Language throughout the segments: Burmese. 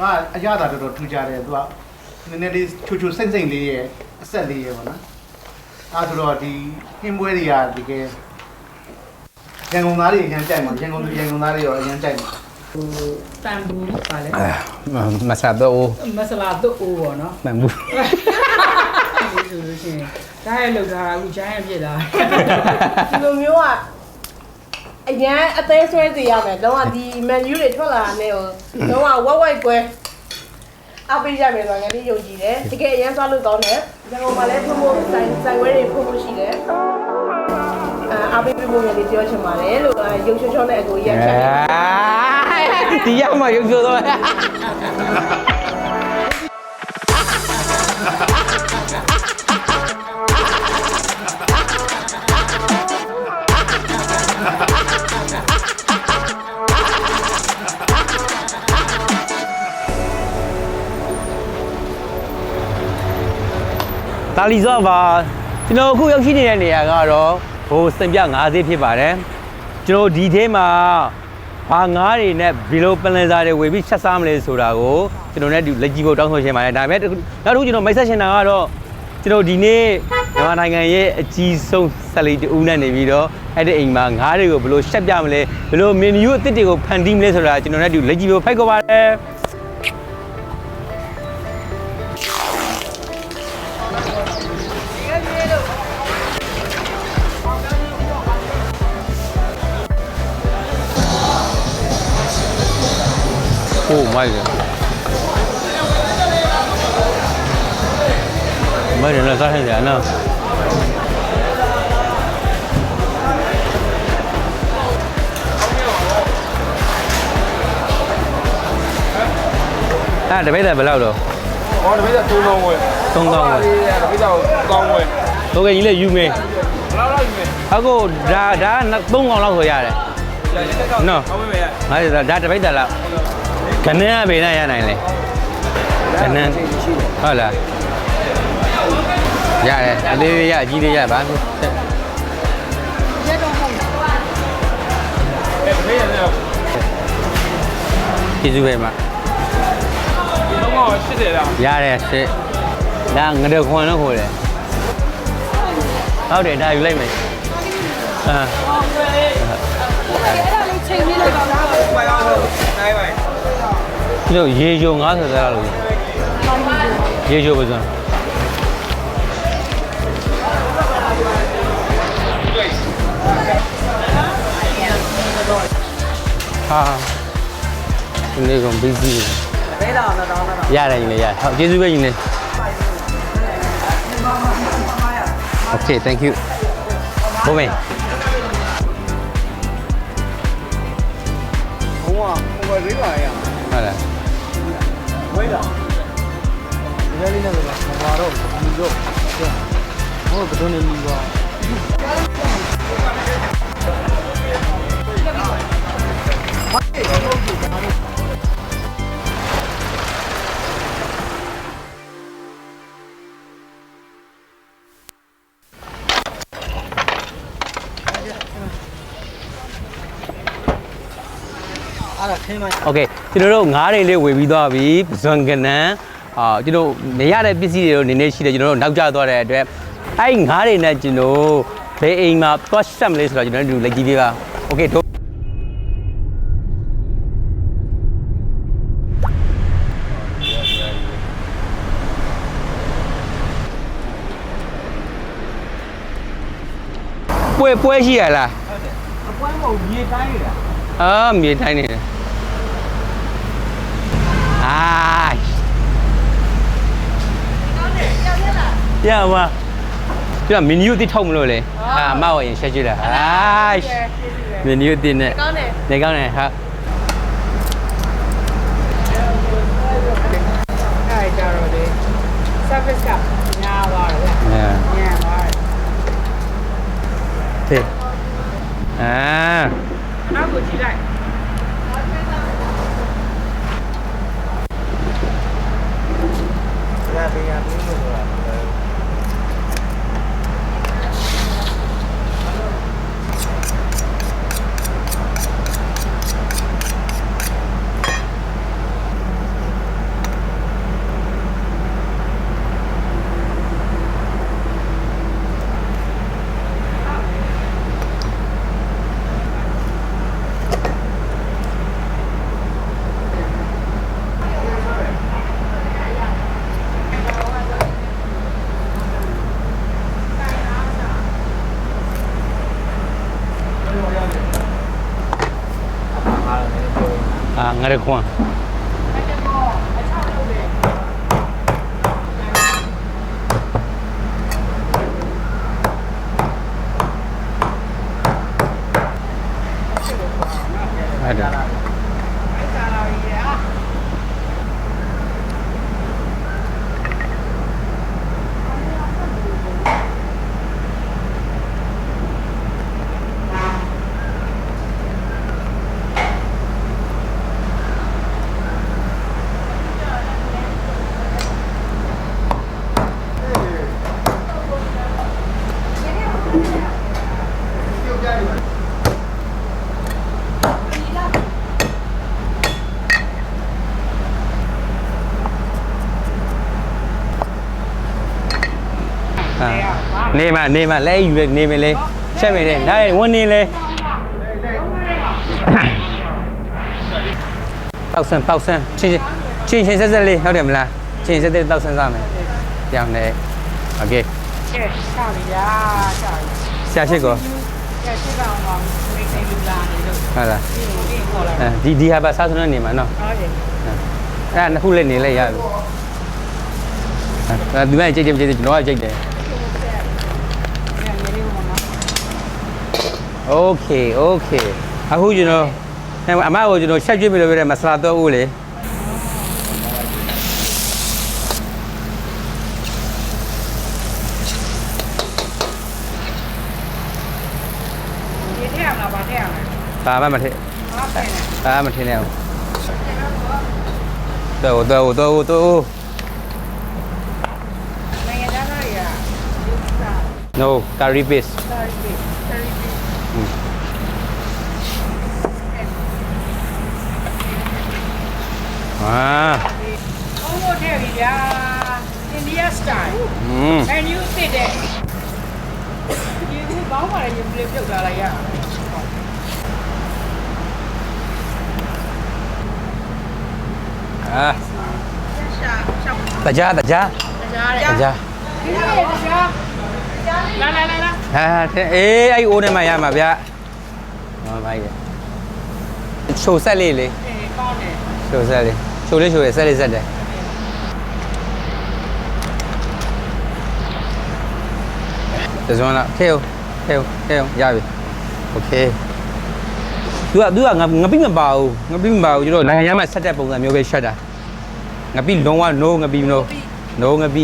ကအရသာတော်တော်ထူကြတယ်သူကနည်းနည်းလေးချူချူစိမ့်စိမ့်လေးရဲ့အဆက်လေးရဲ့ပေါ့နော်အဲဆိုတော့ဒီဟင်းပွဲတွေကတကယ်ရန်ကုန်သားတွေအရင်ကြိုက်မှာရန်ကုန်လူရန်ကုန်သားတွေရောအရင်ကြိုက်မှာဟိုတန်ဘူးပါလေမဆာတော့ မဆလာတော့အိုးပေါ့နော်မှန်ဘူးဒီဆိုလို့ရှိရင်ဒါရဲ့လောက်တာအခုချိုင်းရပြစ်တာ ဒီလိုမျိုးက အရန်အသေးဆွဲစီရမယ်တော့ဒီ menu တွေထွက်လာတဲ့ဟိုတော့ဝက်ဝက်ကွဲအပေးရမယ်ဆိုတော့ငါတို့ယုံကြည်တယ်တကယ်အရန်သွားလို့ကောင်းတယ်ရန်ကုန်မှာလည်းဖုန်းဖုန်းဆိုင်ဆိုင်ဝဲတွေဖုန်းဖုန်းရှိတယ်အာအပေးပေးဖို့ငါလေးပြောချင်ပါတယ်လို့အာရုပ်ချောချောနဲ့အကိုရန်ချက်တယ်ဒီရမှာရုပ်ဆိုတော့ တာလီဇော့ပါကျွန်တော်အခုရောက်ရှိနေတဲ့နေရာကတော့ဟိုစင်ပြ၅ဈေးဖြစ်ပါတယ်ကျွန်တော်ဒီထဲမှာဘာငါးတွေနဲ့ဘီလိုပလန်စာတွေဝေပြီးချက်စားမလဲဆိုတာကိုကျွန်တော်နဲ့ဒီလက်ကြည့်ဖို့တောင်းဆိုချင်ပါတယ်ဒါပေမဲ့နောက်တစ်ခုကျွန်တော်မိတ်ဆက်ရှင်တာကတော့ကျွန်တော်ဒီနေ့မြန်မာနိုင်ငံရဲ့အကြီးဆုံးဆက်လီတူနဲ့နေပြီးတော့အဲ့ဒီအိမ်မှာငါးတွေကိုဘယ်လိုရှက်ပြမလဲဘယ်လိုမင်းယူအစ်စ်တွေကိုဖန်တီးမလဲဆိုတာကျွန်တော်နဲ့ဒီလက်ကြည့်ဖို့ဖိုက်ခေါ်ပါတယ် Oh my god. မိုက်တယ်လားစားထိုင်ကြနော်အဲ့တပိတ်တယ်ဘယ်လောက်တော့ဟောတပိတ်က3လုံးဝယ်3000ဝယ်လေးတပိတ်ကကောင်းဝယ်ဟုတ်ကဲ့ကြီးလည်းယူမယ်ဘယ်လောက်လော က်ယူမလဲအခုဒါဒါ3កောင်လောက်ဆိုရတယ်ရရတက်ကောင်းနော်ဟောမေးမေးရငါဒါဒါတပိတ်တယ်လားခဏကဘယ်နဲ့ရနိုင်လဲခဏဟုတ်လားရတယ်အလေးလေးရအကြီးလေးရပါဘူးအဲတပိတ်ရတယ်ကျေးဇူးပဲမှာလုံးဝ80လားရတယ်စစ်ဒါငရခွန်တော့ခေါ်တယ်ဟုတ်တယ်ဒါယူလိုက်မယ်အာပိုင်အောင်နိုင်ပါ ဒီလိုရေချို90သားလို့ရေချိုပါစမ်းဟာဒီနေ့ကဘီဇီပဲတော့တော့တော့ရတယ်ညီလေးရဟုတ်ကျေးဇူးပဲညီလေး Okay thank you ဘုမေဘုံကဟိုဘလေးပါရဟုတ်လား ဝဲတာဒီလေးနဲ့ပဲမပါတော့ဘူးတော့ဟိုဘ ယ်တော့နေပြီးတော့ โอเคကျွန်တော်တို့ငားတွေလေးဝေပြီးသွားပြီဇွန်ကနန်အာကျွန်တော်နေရတဲ့ပစ္စည်းတွေတော့နည်းနည်းရှိတယ်ကျွန်တော်တို့နောက်ကျသွားတဲ့အတွက်အဲ့ငားတွေနဲ့ကျွန်တော်ဘယ်အိမ်မှာသွားရှက်မလဲဆိုတော့ကျွန်တော်တို့လက်ကြည့်ပေးပါโอเคတို့ပွဲပွဲရှိရလား အပွမ်းမဟုတ်မြေတိုင်းနေတာ အာမြေတိုင်းနေတယ် အာရပါပြမင်းယူတိထုတ်မလို့လေအာအမဝရင်ရှက်ကြည့်လားအာမင်းယူတိနဲ့ကောင်းတယ်နေကောင်းတယ်ဟာအဲ့ကြတော့လေ service ကညာသွားတယ်အဲညာသွားတယ် thế à နောက်ကိုကြ ည့်လိုက်ရ ငါတို့ခွန်းအဲ့ဒါဟာ နေမနေမလဲယူလေနေမလေချက်မလေနိုင်ဝန်နေလေတောက်ဆန်တောက်ဆန်ချင်းချင်းချင်းဆက်ဆက်လေးဟုတ်တယ်မလားချင်းဆက်ဆက်တောက်ဆန်စားမယ်ကြောင်နေโอเค ကဲချပြီရာချပြီ ဆရာရှိကော ကဲရှိပါအောင်ပါမိတ်ဆေလူလာနေလို့ ဟုတ်လား ဒီကိုဒီခေါ်လာ အဲဒီဒီဟာပါစားစနေနေမှာနော် ဟုတ်တယ် အဲ့ဒါနှစ်ခုလေးနေလိုက်ရပြီအဲဒီမဲ့ကြိတ်ကြိတ်ကြိတ်ကျွန်တော်ကကြိတ်တယ် โอเคโอเคအခုကျွန်တော်အမကိုကျွန်တော်ချက်ကျွေးပြီလို့ပြောတဲ့မဆလာတော့ဦးလေ ဒီထည့်အောင်လားဗာထည့်အောင်လား ဘာမှမထည့် ဟာဖယ်နေ ဘာမှမထည့်နဲ့ဘူးတော့တော့တော့တော့ နိုင်ငံသားတွေရာဒီစာ no curry paste စာရီ အာဘုံတို့ထည့်ပြီဗျာ India style อืม menu သိတဲ့ဒီဒီဘောင်းပါလေရေပြုတ်လာလိုက်ရအောင်အာတကြားတကြားကြားတယ်တကြားဒီနေ့တရားလာလာလာလာဟာတဲ့အေးအဲ့အိုးထဲမှာရမှာဗျဟောမိုက်တယ်ချိုဆက်လေးလေအေးကောင်းတယ် ချိုဆက်လေးချိုလေးချိုရဆက်လေးဆက်တယ်တဇွန်လာထဲဦးထဲဦးထဲဦးရပြီโอเคသူကသူကငါငပိမပါဘူးငပိမပါဘူးကျတော့နိုင်ငံရမ်းမှာဆက်တဲ့ပုံစံမျိုးပဲရှက်တာငပိလုံးဝ no ငပိ no no ငပိ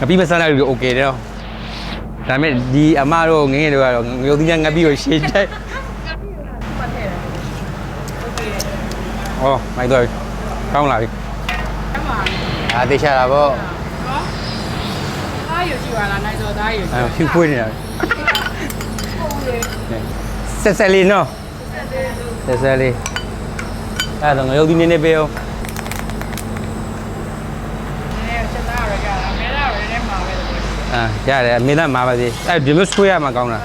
ငပိမဆန်းလိုက်လို့โอเคတော့ဒါပေမဲ့ဒီအမတို့ငငယ်တို့ကတော့ငရုတ်သီးနဲ့ငပိကိုရှေ့တိုက် ပတ်ထ က်တော့ကောင်းလာပြီအမှန်အာတေချာတာပေါ့နော်အားရကြည့်ပါလားနိုင်စောသားရကြည့်အဲဖြူခွေးနေတာဟုတ်လေဆက်ဆက်လေးနော်ဆက်ဆက်လေးအဲ့တော့ငရုတ်သီးနည်းနည်းပေးအောင်အဲချက်သားရကြတာမဲလာရနေမှာပဲဟုတ်အာရတယ်အမေသားမှာပါသေးအဲ့ဒီလိုဆွေးရမှာကောင်းတာ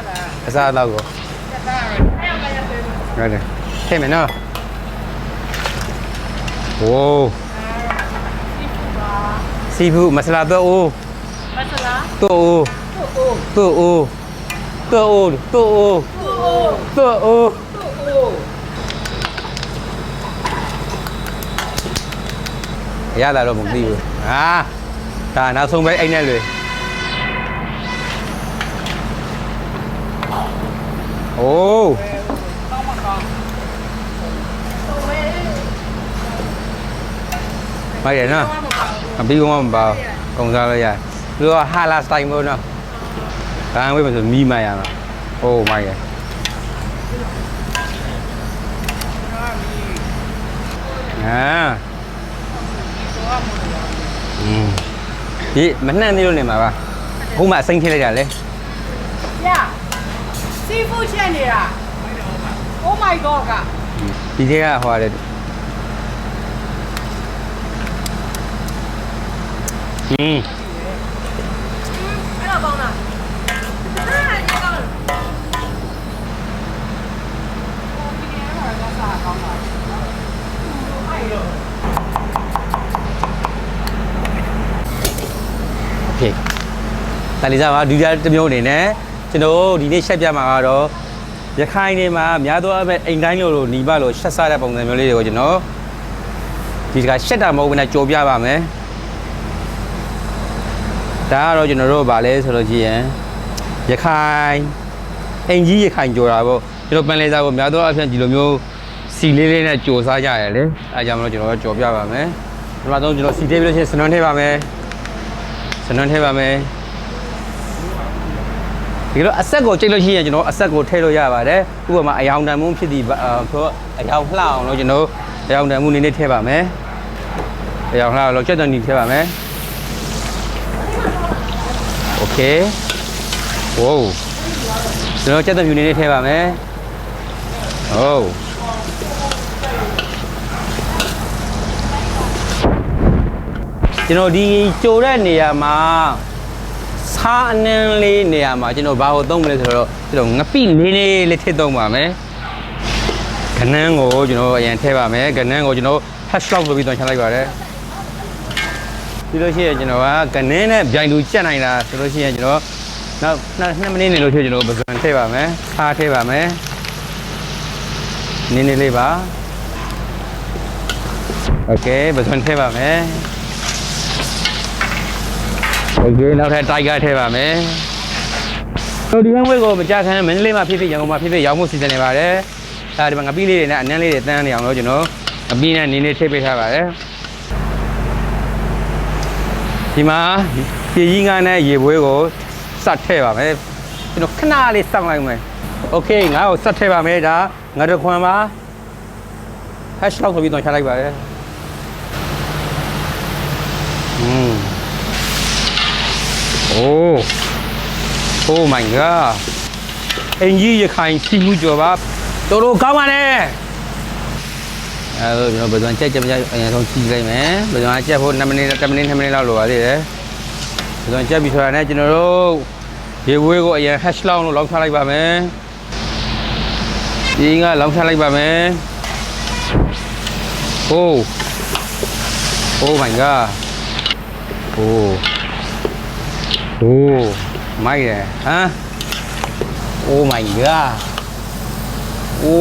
အစားအသောက်ကိုချက်သားရအဲ့ရောက်ရသေးတယ်ဟုတ်တယ်ထည့်မယ်နော် Wow. Seafood masala tu u. Masala. Tu u. Tu u. Tu u. Tu u. Tu u. Giá là rồi một tu, rồi. À. Ta nào xuống với anh em rồi. Ồ. Oh. ဟုတ်တယ်နော်အပြီးကမပါကုံစားလို့ရတယ်သူကဟာလာစတိုင်ပေါ့နော်ဒါဝေးမဆိုမီးမရမှာဟိုးမိုက်ရအာဒီမနှံ့သေးလို့နေမှာပါခုမှအစိမ့်ထည့်လိုက်တာလေရစီးဖူးချက်နေတာ Oh my god ကဒီထဲကဟိုရတယ် อืม အဲ့တော့ပေါင်းတာအဲ့ဒါကောင်းတယ် โอเคတာလီစာပါဒုတိယတစ်မျိုးအနေနဲ့ကျွန်တော်တို့ဒီနေ့ရှက်ပြမှာကတော့ရခိုင်နေမှာများသောအားဖြင့်အိမ်တိုင်းလိုလိုหนีပါလို့ရှက်စားတဲ့ပုံစံမျိုးလေးတွေကိုကျွန်တော် ဒီတကရှက်တာမဟုတ်ဘူးနဲ့ကြော်ပြပါမယ် ဒါကတော့ကျွန်တော်တို့ဗာလဲဆိုလို့ကြည့်ရင်ရခိုင်အင်ကြီးရခိုင်ကြော်တာပေါ့ကျွန်တော်ပန်လေစာကိုများသောအားဖြင့်ဒီလိုမျိုးစီလေးလေးနဲ့ကြော်စားကြရတယ်လေအဲကြောင့်မလို့ကျွန်တော်တို့ကြော်ပြပါမယ်ဒီမှာတော့ကျွန်တော်စီသေးပြီးလို့ရှိရင်စနွန်းထည့်ပါမယ်စနွန်းထည့်ပါမယ်ဒီလိုအဆက်ကိုကြိတ်လို့ရှိရင်ကျွန်တော်အဆက်ကိုထည့်လို့ရပါတယ်ဥပမာအယောင်တန်မှုဖြစ်သည့်အာဆိုအယောင်လှအောင်လို့ကျွန်တော်အယောင်တန်မှုနည်းနည်းထည့်ပါမယ်အယောင်လှအောင်လို့ချက်တန်နီထည့်ပါမယ် โอเคဝိုးကျွန်တော်ချက်တန်ဖြူနည်းနည်းထည့်ပါမယ်ဟုတ်ကျွန်တော်ဒီကြိုတဲ့နေရာမှာဆားအနှန်းလေးနေရာမှာကျွန်တော်ဘာကိုသုံးမလဲဆိုတော့ကျွန်တော်ငပိလေးလေးလေးထည့်သုံးပါမယ်ခနန်းကိုကျွန်တော်အရင်ထည့်ပါမယ်ခနန်းကိုကျွန်တော် hash lock လုပ်ပြီးတော့ချလိုက်ပါတယ် ပြီးလို့ရှိရင်ကျွန်တော်ကခနန်းနဲ့ဗျိုင်လူကြက်နိုင်တာဆိုလို့ရှိရင်ကျွန်တော်နောက်2မိနစ်နေလို့ဖြစ်ကျွန်တော်ပဇွန်ထည့်ပါမယ်ဆားထည့်ပါမယ်နည်းနည်းလေးပါโอเคပဇွန်ထည့်ပါမယ် โอเคနောက်ထပ်တိုက်ကထည့်ပါမယ်တို့ဒီဘန်းဝဲကိုမကြခမ်းမန္တလေးမှာဖြစ်ဖြစ်ရန်ကုန်မှာဖြစ်ဖြစ်ရောက်မှုစီစဉ်နေပါတယ်အဲဒီမှာငပီးလေးတွေနဲ့အနမ်းလေးတွေတန်းနေအောင်လို့ကျွန်တော်ငပီးနဲ့နင်းလေးထိပ်ပေးထားပါတယ် ဒီမှာပြည်ကြီးငါးနဲ့ရေပွဲကိုစတ်ထည့်ပါမယ်ကျွန်တော်ခဏလေးစောင့်လိုက်မယ်โอเคငါ့ကိုစတ်ထည့်ပါမယ်ဒါငါတို့ခွန်ပါ hash lock ဆိုပြီးတော့ချလိုက်ပါတယ်อืม โอ้ Oh my god အင်ကြီးရခိုင်စီမှုကြော်ပါတော်တော်ကောင်းပါနဲ့ အဲတော့ကျွန်တော်ဘယ်တော့ကြက်ကြက်ကြက်အရင်ဆုံးကြည့်လိုက်မယ်ဘယ်တော့ကြက်ဖို့2မိနစ်10မိနစ်2မိနစ်လောက်လိုပါသေးတယ်ဘယ်တော့ကြက်ပြီးဆိုတာနဲ့ကျွန်တော်တို့ရေဝေးကိုအရင် hash လောင်းလို့လောက်ထားလိုက်ပါမယ်ဒီကလောက်ထားလိုက်ပါမယ် Oh Oh my god Oh โอ้ไม่เลยฮะโอ้ my god โอ้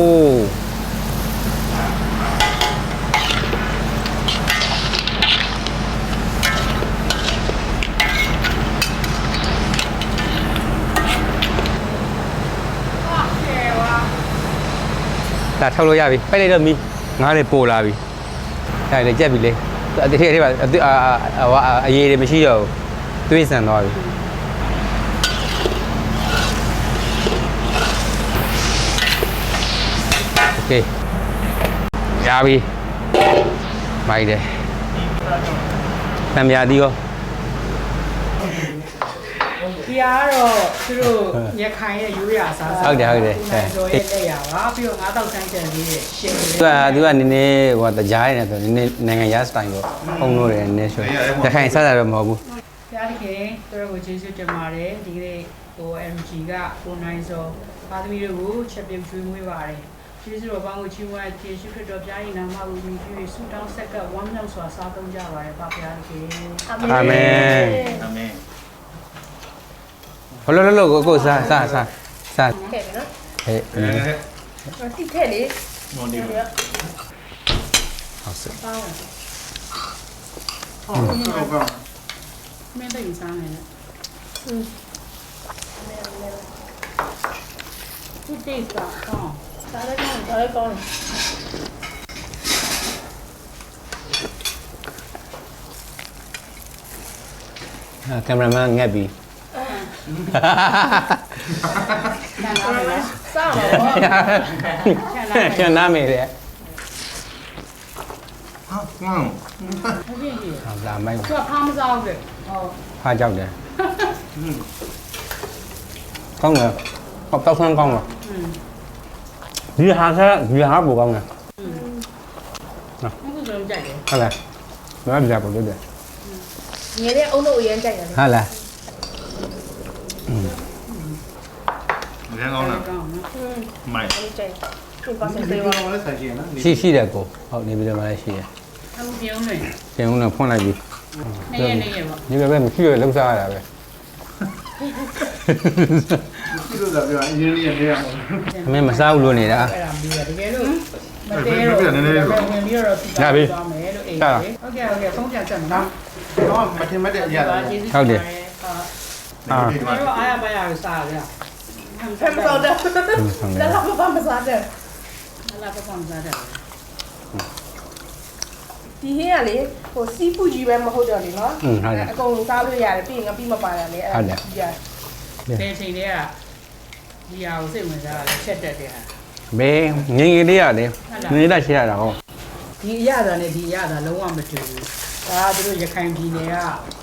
ဒါထုတ်လို့ရပြီပိုက်လိုက်တော့မီငါးလေးပို့လာပြီဒါလည်းကြက်ပြီလေအတထည့်ထည့်ပါအအာအာအရေးတွေမရှိတော့ဘူးတွေးဆန်သွားပြီโอเคရပြီမိုက်တယ်တံမြာဒီရော ဒီကတော့သူတို့ရခိုင်ရဲ့ရိုးရာစားစားဟုတ်တယ်ဟုတ်တယ်နိုင်စောရဲ့လက်ရပါပြီးတော့9000ဆန်းကျန်လေးရဲ့ရှင်းတယ်သူကသူကနည်းနည်းဟိုတကြားနေတယ်ဆိုနည်းနည်းနိုင်ငံရားစတိုင်ကိုပုံလို့တယ်နည်းနည်းဆိုတခိုင်ဆက်တာတော့မဟုတ်ဘူးဘုရားသခင်သူတို့ကိုကျေးဇူးတင်ပါတယ်ဒီကနေ့ဟို MG ကကိုနိုင်စောပါသမီတို့ကိုချက်ပြုတ်ကျွေးမွေးပါတယ်ကျေးဇူးတော်ကောင်းကိုချီးမွမ်းကျေးဇူးခရစ်တော်ဘုရား၏နာမကိုမြည်ပြီးဆုတောင်းဆက်ကပ်ဝမ်းမြောက်စွာစားသုံးကြပါရပါဘုရားသခင်အာမင်အာမင် ဘလို့လို့ကိုကိုစားစားစားစားခဲ့ပြီနော်ဟဲ့အဲတိထက်လေမော်ဒီဟုတ်စပေါင်းဟုတ်ဟုတ်ကောမင်းသိစားနေတယ်သူတိတ်စားကောင်းစားလို က်ကောင်းစားလိုက်ကောင်းကင်မရာမန်ငက်ပြီဆန်လာမယ်စားမှာပေါ့ကျန်နာမေလေဟာငေါ့ဟုတ်ပြီကြီးဟာလာမိုက်သူကဖားမစားဘူးလေဟုတ်ဖားကြောက်တယ်ကောင်းတယ်ဟောတောက်ဆန်းကောင်းတယ်อืมဒီဟာကဒီဟာဘူကောင်းတယ်အခုဆိုကြိုက်တယ်ဟုတ်လားမရပြဘူးလို့တယ်ငယ်တဲ့အုံတို့အရင်ကြိုက်တယ်လေဟုတ်လား ငါကောင်းလားကောင်းနော်อืมမိုက်အဲ့ကြိုက်ဒီပါစဒီစေးဘာပါမှလည်းဆိုင်ရှိရနော်ရှိရှိတယ်ကိုဟုတ်နေပြီးတော့မှလည်းရှိတယ်အခုပြုံးနေကျန်ဦးတော့ဖွင့်လိုက်ပြီနေရနေရပါဒီဘက်မရှိရလောက်စားရတာပဲဒီလိုသာပြောအရင်ကြီးနေရအောင်အမေမစားဘူးလို့နေတာအဲ့ဒါပြီးရတကယ်လို့မတဲတော့ဝင်ပြီးတော့သွားမယ်လို့အေးဟုတ်ကဲ့ဟုတ်ကဲ့ဖုန်းပြန်ဆက်မလားတော့မထင်မှတ်တဲ့အရာတွေကျေးဇူးတင်ပါတယ်ဟာ အာကျွန်တော်တို့အားရပါရစားရဖက်မစောတဲ့လက်လာမမစားတဲ့လာပပမစားတယ်ဒီဟင်းကလေဟိုစီးပူကြီးပဲမဟုတ်တော့လေနော်อืมဟုတ်တယ်အကုန်လုံးစားလို့ရတယ်ပြီးရင်ငါပြီးမပါရလေအဲ့ဒါကြီးရတယ်ဘယ်ချိန်တည်းကဒီဟာကိုစိတ်ဝင်စားရလဲချက်တက်တယ်ဟာဘေးငင်းငင်းလေးရလေငင်းလိုက်ရှေ့ရတာဟောဒီအရသာနဲ့ဒီအရသာလုံးဝမတူဘူးဒါကသူတို့ရခိုင်ပြည်နယ်က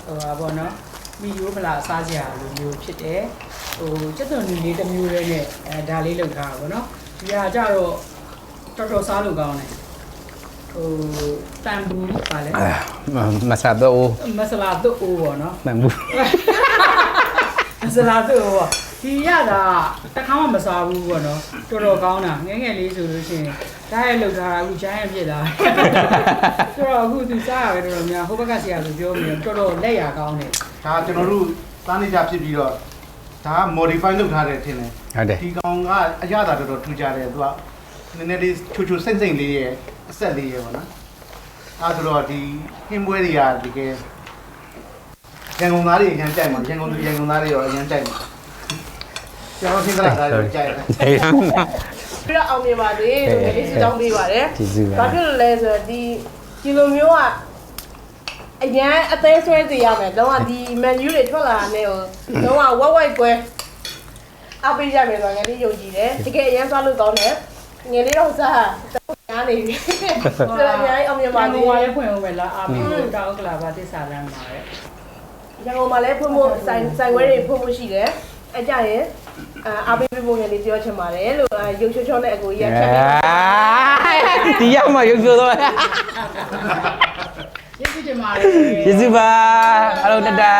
ဟိုပါဘောနော် မီယိုးမလားစားကြရလိုမျိုးဖြစ်တယ်ဟိုစက်သွန်လူလေးတစ်မျိုးလေးနဲ့အဲဒါလေးလောက်ထားတာဗောနော်ဒီဟာကြတော့တော်တော်စားလို့ကောင်းတယ်ဟိုတန်ဘူးပါလဲမဆာတော့မဆလာတုတ်အိုးပေါ့နော်မန်ဘူးမဆလာတုတ်အိုးပေါ့ဒီရတာတစ်ခါမှမစားဘူးပေါ့နော်တော်တော်ကောင်းတာငယ်ငယ်လေးဆိုလို့ရှိရင်ဒါရဲ့လောက်ထားတာအခုဂျိုင်းရဖြစ်လာဆိုတော့အခုသူစားရတယ်တော်တော်များဟိုဘက်ကဆရာဆိုပြောမိတယ်တော်တော်လက်ရကောင်းတယ် ဒါကျွန်တော်တို့သားနေကြဖြစ်ပြီးတော့ဒါက modify လုပ်ထားတယ်ထင်တယ်ဟုတ်တယ်ဒီကောင်ကအရသာတော်တော်ထူကြတယ်သူကနည်းနည်းလေးချိုချိုစိမ့်စိမ့်လေးရဲ့အဆက်လေးရဲ့ပေါ့နော်အဲဆိုတော့ဒီဟင်းပွဲတွေကတကယ်ရန်ကုန်သားတွေအရင်ကြိုက်မှာရန်ကုန်လူရန်ကုန်သားတွေရောအရင်ကြိုက်မှာကျွန်တော်သင်္ကလာသားတွေကြိုက်တယ်ဟေးပြီးတော့အောင်မြင်ပါစေလို့ငယ်လေးစတောင်းပေးပါတယ်ကျေးဇူးပါဘာဖြစ်လို့လဲဆိုတော့ဒီဒီလိုမျိုးက အရန်အသေးဆွဲတည်ရမယ်တော့ဒီ menu တွေထွက်လာတဲ့ဟိုတော့ဝက်ဝက်ကွဲအပေးရမယ်ဆိုတော့ငယ်လေးယုံကြည်တယ်တကယ်အရန်သွားလို့ကောင်းတယ်ငယ်လေးတော့စားတော့ညားနေပြီဆိုတော့အများကြီးအောင်မြင်ပါဘာစေလို့ဝါရဲဖွင့်အောင်ပဲလားအာမီတို့တောက်ကလာပါသစ္စာလမ်းပါတဲ့ရန်ကုန်မှာလည်းဖွင့်ဖို့ဆိုင်ဆိုင်ဝဲတွေဖွင့်ဖို့ရှိတယ်အကြရင်အာအပေးပေးဖို့ငယ်လေးပြောချင်ပါတယ်လို့ရုပ်ချောချောနဲ့အကိုကြီးကချက်ပေးပါတီးရမှာရုပ်ပြောတော့ ကျေးဇူးတင်ပါတယ်ကျေးဇူးပါအားလုံးတတာ